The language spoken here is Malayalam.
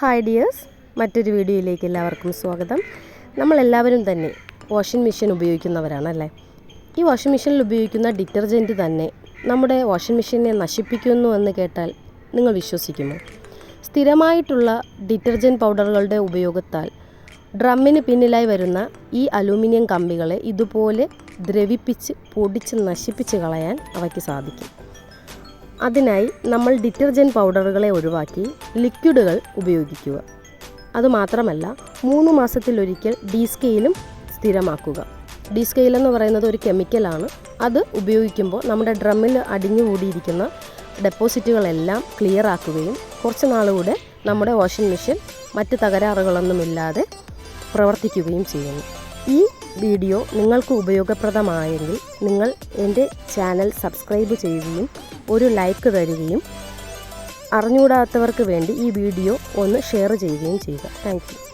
Hi dears. മറ്റൊരു വീഡിയോയിലേക്ക് എല്ലാവർക്കും സ്വാഗതം. നമ്മളെല്ലാവരും തന്നെ വാഷിംഗ് മെഷീൻ ഉപയോഗിക്കുന്നവരാണല്ലേ? ഈ വാഷിംഗ് മെഷീനിൽ ഉപയോഗിക്കുന്ന ഡിറ്റർജന്റ് തന്നെ നമ്മുടെ വാഷിംഗ് മെഷീനെ നശിപ്പിക്കുന്നു എന്ന് കേട്ടാൽ നിങ്ങൾ വിശ്വസിക്കുമോ? സ്ഥിരമായിട്ടുള്ള ഡിറ്റർജന്റ് പൗഡറുകളുടെ ഉപയോഗത്താൽ ഡ്രമ്മിന് പിന്നിലായി വരുന്ന ഈ അലൂമിനിയം കമ്പികളെ ഇതുപോലെ ദ്രവിപ്പിച്ച് പൊടിച്ച് നശിപ്പിച്ച് കളയാൻ അവയ്ക്ക് സാധിക്കും. അതിനായി നമ്മൾ ഡിറ്റർജന്റ് പൗഡറുകളെ ഒഴിവാക്കി ലിക്വിഡുകൾ ഉപയോഗിക്കുക. അതുമാത്രമല്ല മൂന്ന് മാസത്തിലൊരിക്കൽ ഡി സ്കെയിലും സ്ഥിരമാക്കുക. ഡി സ്കെയിൽ എന്ന് പറയുന്നത് ഒരു കെമിക്കലാണ് അത് ഉപയോഗിക്കുമ്പോൾ നമ്മുടെ ഡ്രമ്മിൽ അടിഞ്ഞുകൂടിയിരിക്കുന്ന ഡെപ്പോസിറ്റുകളെല്ലാം ക്ലിയർ ആക്കുകയും കുറച്ച് നാളുകൂടെ നമ്മുടെ വാഷിംഗ് മെഷീൻ മറ്റ് തകരാറുകളൊന്നുമില്ലാതെ പ്രവർത്തിക്കുകയും ചെയ്യുന്നു. ഈ വീഡിയോ നിങ്ങൾക്ക് ഉപയോഗപ്രദമായെങ്കിൽ നിങ്ങൾ എന്റെ ചാനൽ സബ്സ്ക്രൈബ് ചെയ്യുകയും ഒരു ലൈക്ക് തരികയും അറിഞ്ഞുകൂടാത്തവർക്ക് വേണ്ടി ഈ വീഡിയോ ഒന്ന് ഷെയർ ചെയ്യുകയും ചെയ്യുക. താങ്ക്